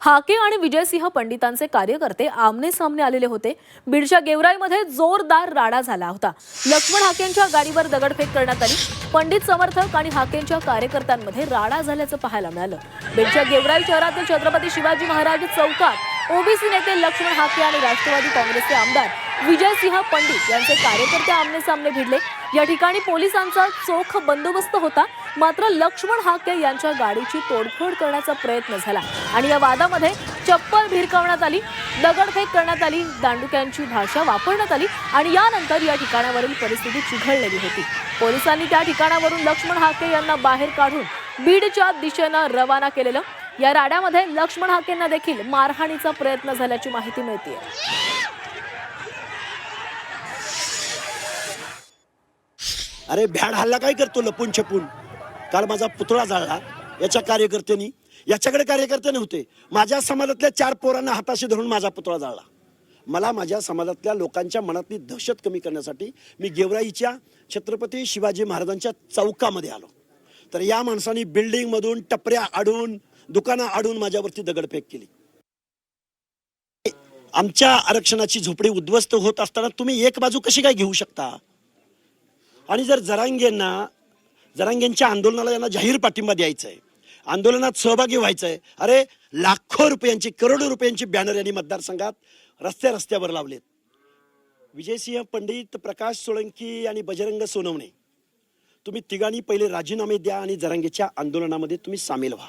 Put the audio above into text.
हाके आणि विजयसिंह पंडितांचे कार्यकर्ते आमने सामने आलेले होते. बीडच्या गेवराईमध्ये जोरदार राडा झाला होता. लक्ष्मण हाकेंच्या गाडीवर दगडफेक करण्यात आली. पंडित समर्थक आणि हाकेंच्या कार्यकर्त्यांमध्ये राडा झाल्याचं पाहायला मिळालं. बीडच्या गेवराई शहरातील छत्रपती शिवाजी महाराज चौकात ओबीसी नेते लक्ष्मण हाके आणि राष्ट्रवादी काँग्रेसचे आमदार विजयसिंह पंडित यांचे कार्यकर्ते आमने सामने भिडले. या ठिकाणी पोलिसांचा चोख बंदोबस्त होता. मात्र लक्ष्मण हाके यांच्या गाडीची तोडफोड करण्याचा प्रयत्न झाला आणि या वादामध्ये चप्पल भिरकावण्यात आली दगडफेक करण्यात आली दांडुक्यांची भाषा वापरण्यात आली आणि यानंतर या ठिकाणावरील परिस्थिती चिघळलेली होती. पोलिसांनी त्या ठिकाणावरून लक्ष्मण हाके यांना बाहेर काढून बीडच्या दिशेनं रवाना केलेलं. या राड्यामध्ये लक्ष्मण हाकेंना देखील मारहाणीचा प्रयत्न झाल्याची माहिती मिळते अरे भ्याड हल्ला काय करतो लपून छपून? काल माझा पुतळा जाळला. याच्या कार्यकर्त्यांनी याच्याकडे कार्यकर्ते नव्हते. माझ्या समाजातल्या चार पोरांना हाताशी धरून माझा पुतळा जाळला. मला माझ्या समाजातल्या लोकांच्या मनातली दहशत कमी करण्यासाठी मी गेवराईच्या छत्रपती शिवाजी महाराजांच्या चौकामध्ये आलो. तर या माणसाने बिल्डिंगमधून टपऱ्या आडून दुकानं आडून माझ्यावरती दगडफेक केली. आमच्या आरक्षणाची झोपडी उद्ध्वस्त होत असताना तुम्ही एक बाजू कशी काय घेऊ शकता? आणि जर जरांगेंना जरांगेंच्या आंदोलनाला यांना जाहीर पाठिंबा द्यायचा आहे आंदोलनात सहभागी व्हायचं आहे अरे लाखो रुपयांची करोडो रुपयांची बॅनर यांनी मतदारसंघात रस्त्या रस्त्यावर लावलेत. विजयसिंह पंडित प्रकाश सोळंकी आणि बजरंग सोनवणे तुम्ही तिघांनी पहिले राजीनामे द्या आणि जरांगेच्या आंदोलनामध्ये तुम्ही सामील व्हा.